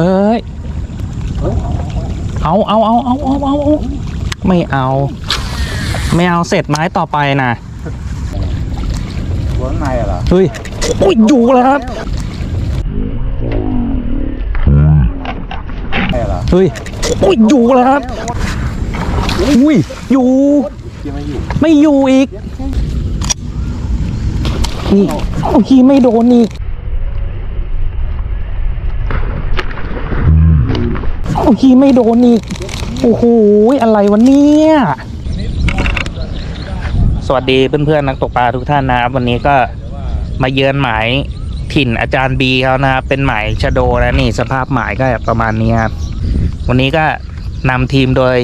เฮ้ยเอาเอาเอาเอาเอาเอาเอาไม่เอา ไม่เอาเสร็จไม้ต่อไปนะหัวข้างในอะเหรอ เฮ้ยโอ้ยอยู่แล้วครับใช่เหรอเฮ้ยโอ้ยอยู่แล้วครับ อุ้ยอยู่ยังไม่อยู่ ไม่อยู่อีกนี่โอ้ยไม่โดนอีก โอ้ยไม่โดนอีก โอ้โห อะไรวะเนี่ย สวัสดีเพื่อนๆนักตกปลาทุกท่านนะครับวันนี้ก็มาเยือนหมายถิ่นอาจารย์บีเขานะครับเป็นหมายชะโดนะนี่สภาพหมายก็ประมาณนี้ครับวันนี้ก็นำทีมโดย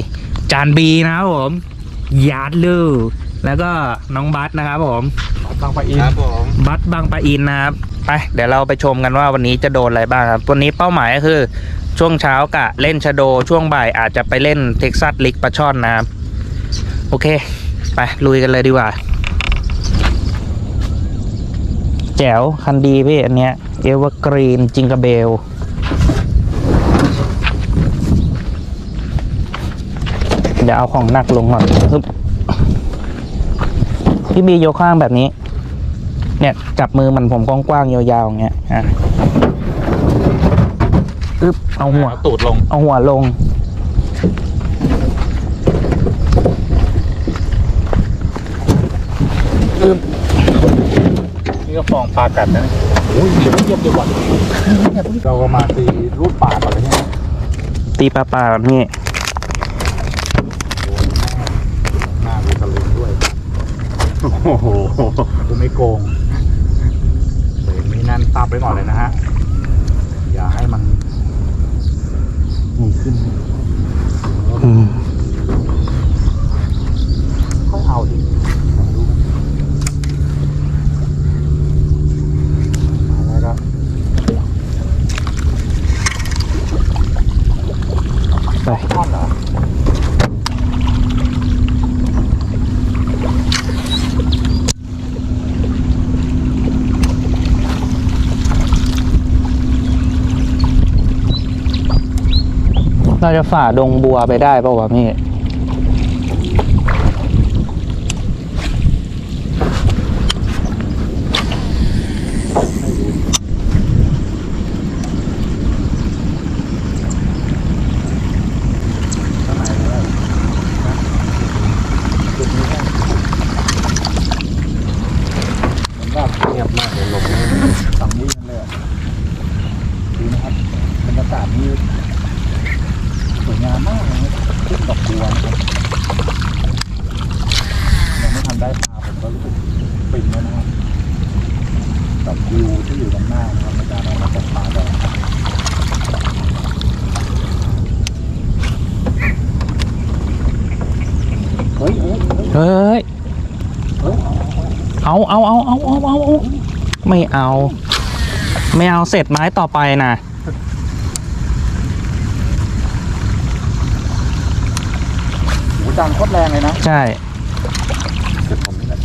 จานบีนะครับผมยาร์ดลูแล้วก็น้องบัสนะครับผมบางปะอินครับผมบัสบางปะอินนะครับไปเดี๋ยวเราไปชมกันว่าวันนี้จะโดนอะไรบ้างครับวันนี้เป้าหมายก็คือ ช่วงเช้ากะเล่นชะโด ช่วงบ่ายอาจจะไปเล่นเท็กซัสลิกปลาช่อนนะครับ โอเค ไป ลุยกันเลยดีกว่า แจ๋ว คันดีพี่ อันเนี้ยเอเวอร์กรีนจิงก e เบลเดี๋ยวเอาของหนักลงก่อนฮึบพี่บียกข้างแบบนี้ เนี่ย จับมือมันผมกว้างๆยาวๆอย่างเงี้ยอะ อึ๊บเอาหัวเอาตูดลง เอาหัวลงนี่ก็ฟองปลากัดนะโอ้ยเดี๋ยวเยียบเดี๋ยวก่อนเราก็มาตีรูปปากก่อนเลยเนี่ยตีปลาปลาแบบนี้หน้ามีตะลึงด้วย โอ้โหกูไม่โกงเบรกนี่แน่นตับไว้ก่อนเลยนะฮะ อย่าให้มันนี่ขึ้น อืม ค่อยเอาดิลองดูมาแล้วครับ ไป ท่อนเหรอ เราจะฝ่าดงบัวไปได้ป่าวะพี่ข้างในเลยจุดนี้แห้งมันว่าเงียบมากเลยลมฝั่งนี้นั่นเลยดูนะครับบรรยากาศนี้ สวยงามมากเลยขึ้นดอกบัวนะครับยังไม่ทันได้พาผมก็รู้สึกฟินแล้วนะครับกับวิวที่อยู่ตรงหน้าครับในการเอามาตกปลาได้เฮ้ยเฮ้ยเฮ้ยเฮ้ยเฮ้ยเอาเอาเอาเอาเอาเอาเอาไม่เอา ไม่เอาเสร็จไม้ต่อไปนะ ดังโคตรแรงเลยนะ ใช่เดี๋ยวผมนี่แหละ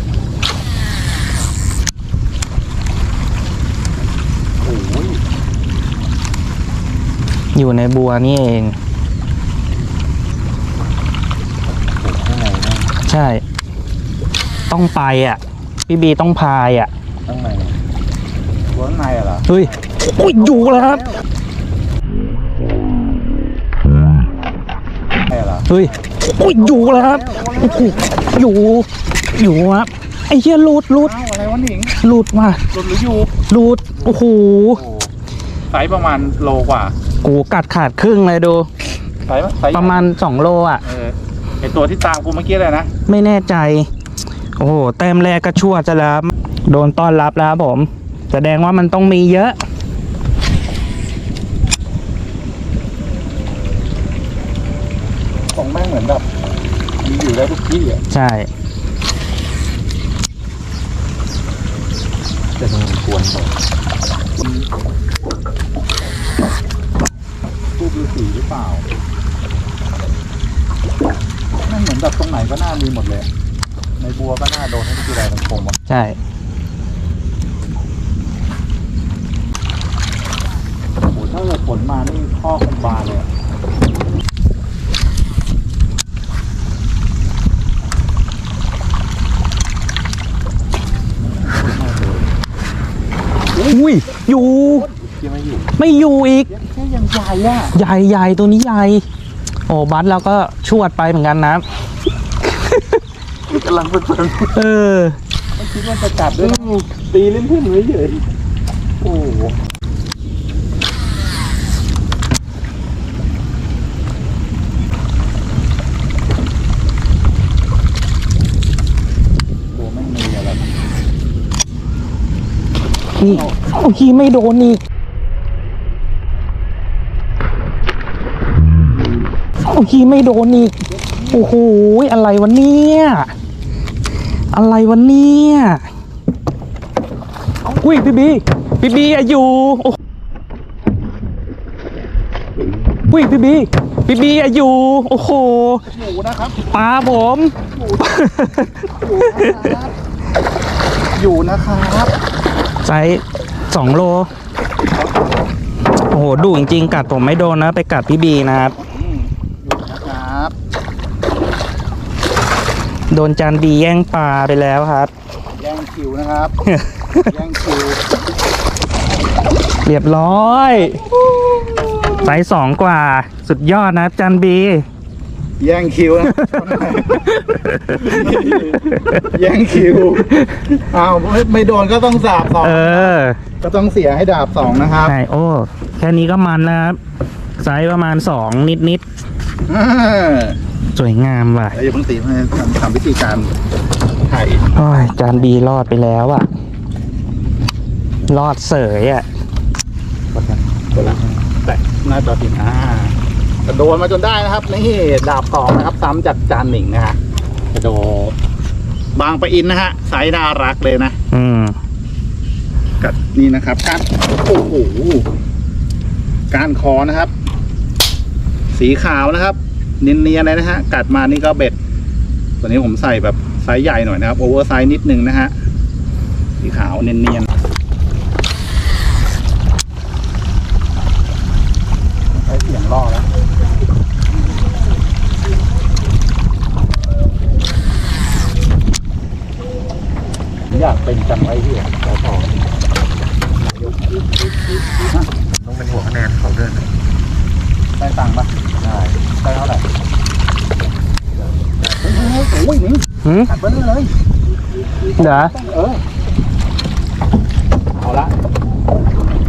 โอ้ยอยู่ในบัวนี่เองข้างในนะใช่ ต้องไปอะ พี่บีต้องพายอะ ข้างในหัวข้างในอะเหรอ เฮ้ยโอ้ยอยู่แล้วครับ ใช่เหรอ เฮ้ย โอ้ยอยู่แล้วครับโอ้โหอยู่อยู่ครับไอ้เหี้ยหลุดหลุดอ้าวอะไรวะหนิงหลุดมาหลุดหรืออยู่หลุดโอ้โหโอ้ไซส์ประมาณโลกว่ากูกัดขาดครึ่งเลยดู ไซส์ไซส์ประมาณสองโลอะ เออไอตัวที่ตามกูเมื่อกี้เลยนะไม่แน่ใจ โอ้โหแต้มแรกก็ชั่วจะแล้วโดนต้อนรับแล้วครับผม แสดงว่ามันต้องมีเยอะ ของแม่งเหมือนแบบมี อยู่ได้ทุกที่อะใช่จะมันควรแบบรูปฤาษีหรือเปล่าแม่งเหมือนแบบตรงไหนก็น่ามีหมดเลย ในบัวก็น่าโดนให้ที่ไรมันคงวะใช่โอ้โหถ้าเกิดฝนมานี่ข้อ อุ้ยอยู่ไม่อยู่อีกยังใหญ่อะใหญ่ใหญ่ตัวนี้ใหญ่โอ้บัสเราก็ชวดไปเหมือนกันนะกำลังเพลินเออคิดว่าจะจับด้วยตีเล่นเพื่อนไว้เฉยโอ้ี่โอ้ยไม่โดนอีกโอ้ยไม่โดนอีก โอ้โหอะไรวะเนี่ย อะไรวะเนี่ยอุ้ยพี่บีพี่บีอะอยู่อุ้ยพี่บีพี่บีอะอยู่ โอ้โหหมูนะครับปลาผมอยู่นะครับ ส์สองโล โอ้โหดุจริงๆ กัดผมไม่โดนนะ ไปกัดพี่บีนะครับอืมอยู่นะครับโดนจานบีแย่งปลาไปแล้วครับ แย่งคิวนะครับ แย่งคิวเรียบร้อยไซส์สองกว่า สุดยอดนะจานบี แย่งคิวนะแย่งคิวอ้าวไม่ไม่โดนก็ต้องสาบสองเออ ก็ต้องเสียให้ดาบสองนะครับ ใช่ โอ้ แค่นี้ก็มันแล้วครับไซส์ประมาณสองนิดอ่าๆสวยงามว่ะแล้วอย่าเพิ่งตีให้ทำทำวิธีการถ่ายโอ้ยจานบีรอดไปแล้วอะ รอดเสยอะกดละแต่หน้าจอทีอ่า กระโดดมาจนได้นะครับนี่ดาบสองนะครับ ซ้ำจากจานหนิงนะฮะกระโดดบางปะอินนะฮะไซส์น่ารักเลยนะ อืมกับนี่นะครับการโอ้โหการคอนะครับ สีขาวนะครับ เนียนๆเลยนะฮะ กัดมานี่ก็เบ็ด ตัวนี้ผมใส่แบบไซส์ใหญ่หน่อยนะครับโอเวอร์ไซส์นิดนึงนะฮะสีขาวเนียนๆใช้เสียงล่อแล้ว อยาก เป็นจังไรที่ขอต่อต้องเป็นหัวคะแนนเขาด้วยนะได้ตังค์ปะได้ได้เท่าไหร่เฮ้ยเฮ้ยเฮ้ยโอ้ยหนิงหืมขัดเบิ้ลเลยเดี๋ยวเออเอาละ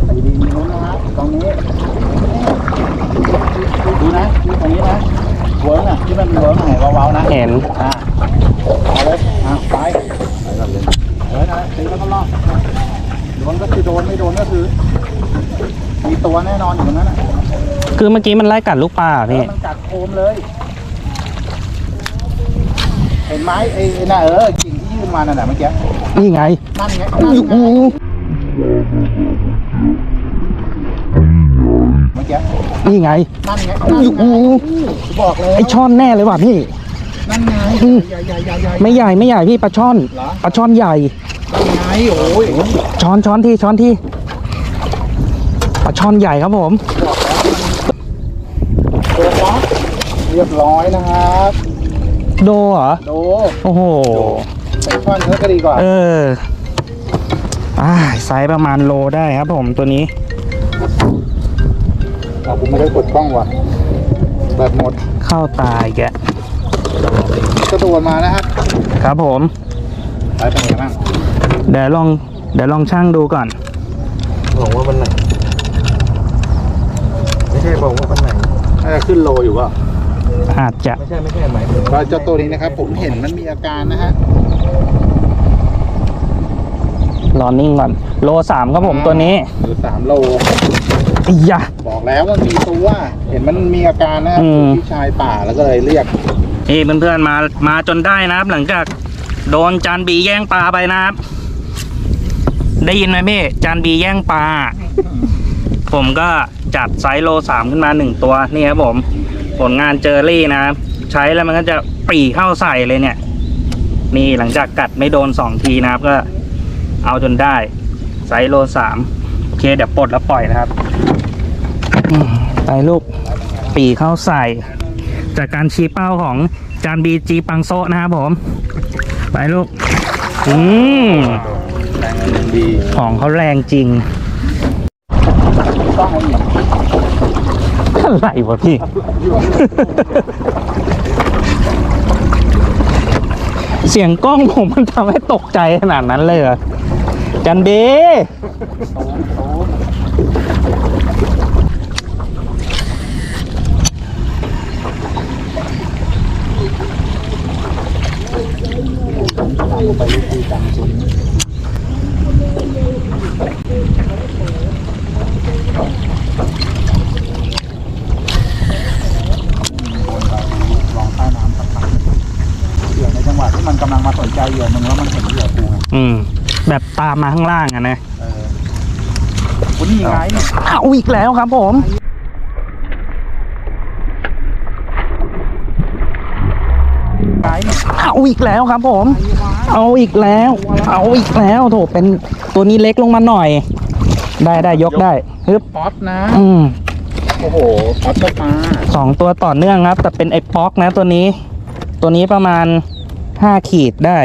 ตีดีนิ้วนะฮะตรงนี้ดูนะนี่ตรงนี้นะเวิร์กอะที่มันเวิร์กหายเว้าๆนะเห็นอะเอาเลยอะไปไปก่อนเลยเออนะตีแล้วก็รอบ โดนก็คือโดนไม่โดนก็คือ มีตัวแน่นอนอยู่ตรงนั้นอะคือเมื่อกี้มันไล่กัดลูกปลาเหรอเอพี่อมันกัดโคมเลย เห็นไหมไอ้ไอ้น่ะเออกิ่งที่ยื่นมานั่นแหละเมื่อกี้นี่ไงนั่นไงนั่นโอ้ไงโหเมื่อกี้นี่ไงนั่นไงโอ้นั่นโหไงบอกเลยไอช่อนแน่เลยว่ะพี่ นั่นไงอืมใหญ่ใหญ่ใหญ่ใหญ่ไม่ใหญ่ไม่ใหญ่พี่ปลาช่อนเหรอปลาช่อนใหญ่นั่น ไงโอ้ยบอกช้อนช้อนที่ช้อนที่ปลาช่อนใหญ่ครับผมแล้วมันตัวฟอสเรียบร้อยนะครับ โดเหรอ โด โอ้โหใส่ช้อนเนื้อก็ดีกว่า เอออ่าไซส์ประมาณโลได้ครับผมตัวนี้เอาผมไม่ได้กดกล้องว่ะแบบหมดเข้าตายแกะกระโดดมานะครับ ครับผมไปเป็นไงบ้าง เดี๋ยวลองเดี๋ยวลองช่างดูก่อน บอกว่าวันไหน ไม่ใช่บอกว่าวันไหนน่าจะขึ้นโลอยู่ป่ะอาจจะไม่ใช่ไม่ใช่หมายถึงว่าเจ้าตัวนี้นะครับ ผมเห็นมันมีอาการนะฮะรอนิ่งก่อน โลสามครับผมตัวนี้หรือสามโลอียะบอกแล้วว่ามีตัวเห็นมันมีอาการนะครับอืมพี่ชายป่าแล้วก็เลยเรียกนี่เพื่อนๆมามาจนได้นะครับ หลังจากโดนจานบีแย่งปลาไปนะครับ ได้ยินไหมพี่จานบีแย่งปลา ผมก็จัดไซส์โลสามขึ้นมาหนึ่งตัวนี่ครับผม ผลงานเจอรี่นะครับใช้แล้วมันก็จะปรีเข้าใส่เลยเนี่ย นี่หลังจากกัดไม่โดนสองทีนะครับก็เอาจนได้ ไซส์โลสามโอเค เดี๋ยวปลดแล้วปล่อยนะครับอืมไปลูกปรีเข้าใส่ จากการชี้เป้าของจานบีจีปังโซะนะครับผม ไปลูก อืมแรงเงินดี ของเขาแรงจริงอะไรวะพี่ เสียงกล้องผมมันทำให้ตกใจขนาดนั้นเลยเหรอ จันเบลองใต้น้ำสักพักเหยื่อในจังหวะที่มันกำลังมาสนใจเหยื่อมึงแล้วมันเห็นเหยื่อกูไง อืม แบบตามมาข้างล่างอะนะเออคุณนี่ไงเนี่ยเอาอีกแล้วครับผมไงเนี่ยเอาอีกแล้วครับผม เอาอีกแล้ว เอาอีกแล้วโถเป็นตัวนี้เล็กลงมาหน่อย ได้ได้ยกได้ฮึบป๊อตนะ อืมโอ้โหป๊อตก็มาสองตัวต่อเนื่องครับ แต่เป็นไอ้ป๊อกนะตัวนี้ ตัวนี้ประมาณห้าขีดได้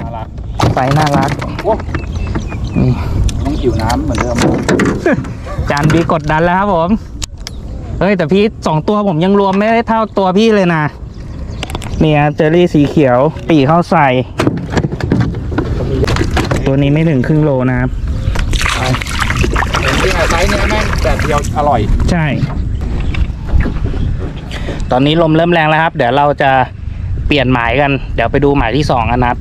น่ารักไซส์น่ารัก โอ้นี่ต้องหิวน้ำเหมือนเดิมจานบีกดดันแล้วครับผม เฮ้ย แต่พี่สองตัวผมยังรวมไม่ได้เท่าตัวพี่เลยนะ เนี่ยเจอรี่สีเขียว ปีเข้าใส่ ตัวนี้ไม่ถึงครึ่งโลนะครับ จริงๆอะไซส์เนี้ยแม่งแบบเดียวอร่อย ใช่ ตอนนี้ลมเริ่มแรงแล้วครับ เดี๋ยวเราจะเปลี่ยนหมายกัน เดี๋ยวไปดูหมายที่สองกันนะครับ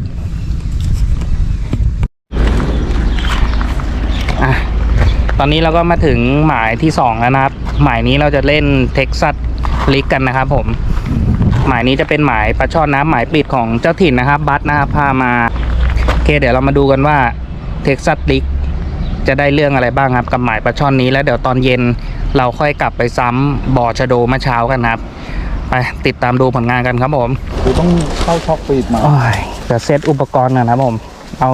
อะ ต อนนี้เราก็มาถึงหมายที่สองแล้วนะครับ หมายนี้เราจะเล่นเท็กซัสลิกกันนะครับ ผม หมายนี้จะเป็นหมายปลาช่อนน้ำหมายปิดของเจ้าถิ่นนะครับ บัสนะครับพามาโอเคเดี๋ยวเรามาดูกันว่าเท็กซัสลิกจะได้เรื่องอะไรบ้างครับกับหมายปลาช่อนนี้แล้วเดี๋ยวตอนเย็นเราค่อยกลับไปซ้ำบ่อชะโดเมื่อเช้ากันครับ ไปติดตามดูผลงานกันครับผมกูต้องเข้าช็อกปีดมาโอ้ยจะเซตอุปกรณ์กันนะครับผม เอา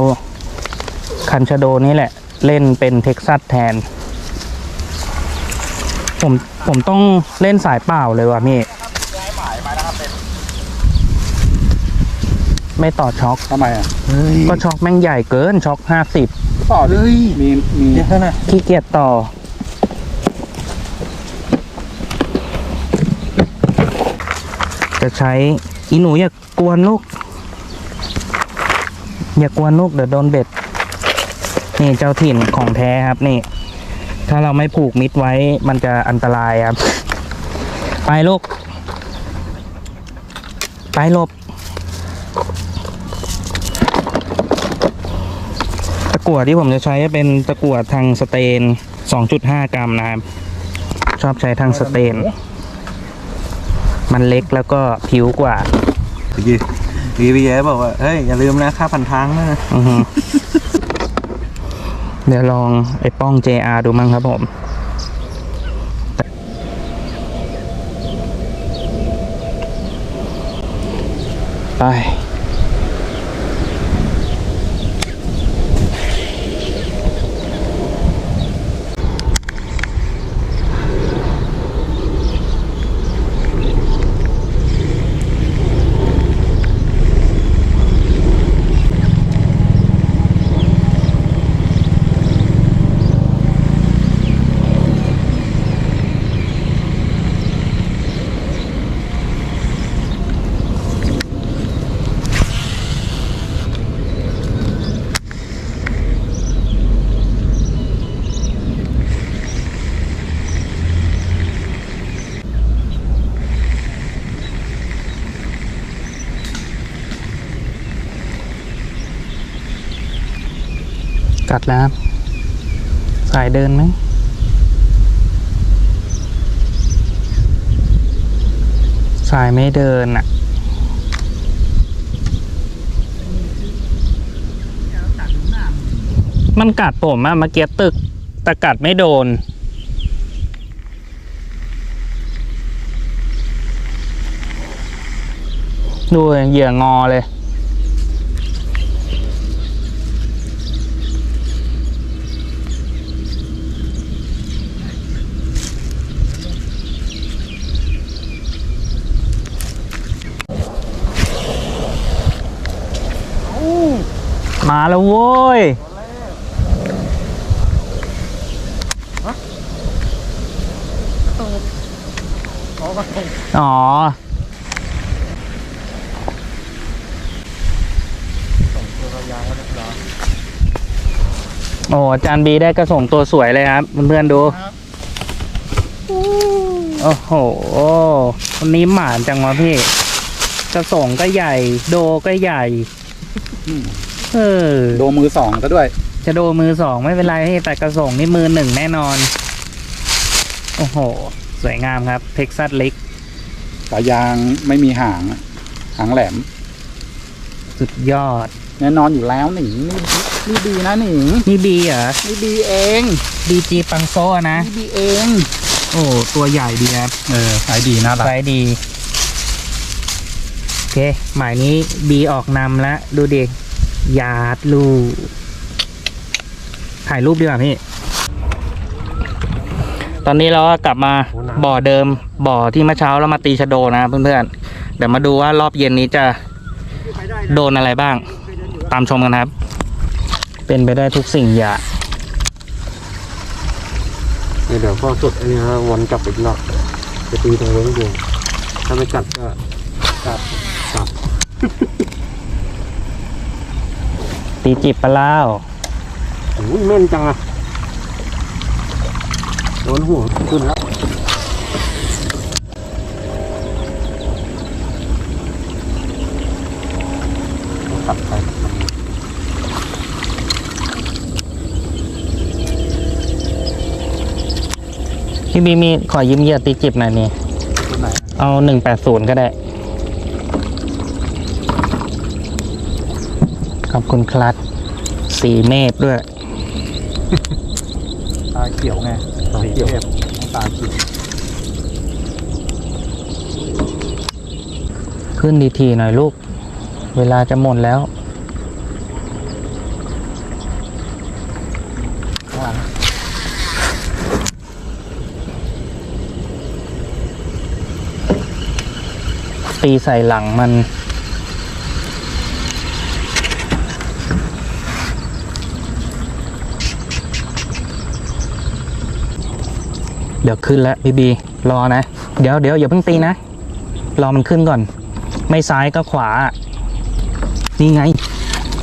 คันชะโดนี่แหละ เล่นเป็นเท็กซัสแทน ผมผมต้องเล่นสายเปล่าเลยว่ะพี่ไม่ต่อช็อคทำไมอะก็ช็อคแม่งใหญ่เกินช็อคห้าสิบต่อเลยมีมีเยอะนะขี้เกียจต่อ จะใช้อีหนูอย่ากวนลูก อย่ากวนลูกเดี๋ยวโดนเบ็ด นี่เจ้าถิ่นของแท้ครับนี่ ถ้าเราไม่ผูกมิดไว้มันจะอันตรายครับ ไปลูก ไปหลบ ตะกั่วที่ผมจะใช้เป็นตะกั่วทางสเตน 2.5 กรัมนะครับ ชอบใช้ทางสเตน มันเล็กแล้วก็ผิวกว่าเมื่อกี้เมื่อกี้พี่แย้บอกว่า เฮ้ย อย่าลืมนะค่าพันทางนะอือฮึ เดี๋ยวลองไอ้ป้อง JR ดูมั้งครับผมไป ครับ สายเดินไหมสายไม่เดินอะมันกัดผมอะเมื่อกี้ตึกต่กัดไม่โดน ดูเหยื่องอเลย มาแล้วโว้ยอ๋อโอ้จานบีได้กระส่งตัวสวยเลยครับเพื่อนๆดูโอ้โหวันนี้หมานจังวะพี่ กระส่งก็ใหญ่ โดก็ใหญ่ เออ โดมือสองซะด้วย จะโดมือสองไม่เป็นไรพี่แต่กระส่งนี่มือหนึ่งแน่นอน โอ้โห สวยงามครับเท็กซัสเล็กสายยางไม่มีหางอะหางแหลม สุดยอด แน่นอนอยู่แล้วหนิงนี่นี่ดีนะหนิงนี่บีเหรอนี่ดีเองบีจีปังโซะนะ นี่ดีเอง โอ้ตัวใหญ่ดีครับเออสายดีน่ารักไซส์ดี โอเค หมายนี้บีออกนำแล้วดูดิ ยาดลูกถ่ายรูปดีกว่าพี่ ตอนนี้เราก็กลับมาบ่อเดิมบ่อที่เมื่อเช้าเรามาตีชะโดนะเพื่อนๆ เดี๋ยวมาดูว่ารอบเย็นนี้จะโดนอะไรบ้าง ตามชมกันครับ เป็นไปได้ทุกสิ่งอย่างเดี๋ยวพอสุดอันนี้ฮะวนกลับอีกรอบจะตีตรงนู้นดูถ้าไม่กัดก็กัดกัด ตีจิบปลาเล่าโอ้ยแม่นจังอะโดนหัวขึ้นแล้วกัดไปพี่บีมีขอยืมเหยื่อตีจิบหน่อยนี่ตัวไหนเอาหนึ่งแปดศูนย์ก็ได้ ขอบคุณคลัดสีเมฟด้วย ตาเขียวไงตาเขียวตาเขียวขึ้นดีทีหน่อยลูก เวลาจะหมดแล้วข้างหลังตีใส่หลังมัน เดี๋ยวขึ้นแล้วบีบี รอนะ เดี๋ยวเดี๋ยวอย่าเพิ่งตีนะ รอมันขึ้นก่อน ไม่ซ้ายก็ขวา นี่ไง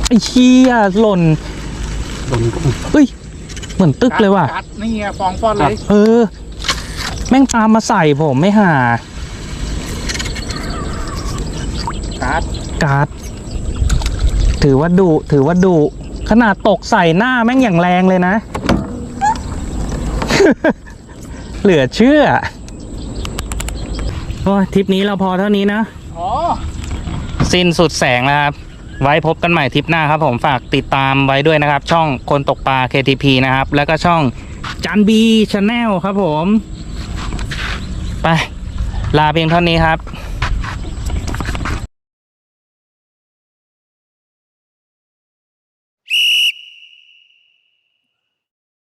ไอ้เชี่ยหล่นโดนก็เฮ้ย เหมือนตึกเลยว่ะกัดนี่ไงฟองฟอนเลย เออ แม่งตามมาใส่ผมไม่ห่ากัดการ์ดถือว่าดุถือว่าดุขนาดตกใส่หน้าแม่งอย่างแรงเลยนะ เหลือเชื่อ โอ้ยทริปนี้เราพอเท่านี้นะอ๋อสิ้นสุดแสงแล้วครับ ไว้พบกันใหม่ทริปหน้าครับ ผมฝากติดตามไว้ด้วยนะครับ ช่องคนตกปลา KTP นะครับ แล้วก็ช่องจันบีชาแนลครับผม ไป ลาเพียงเท่านี้ครับ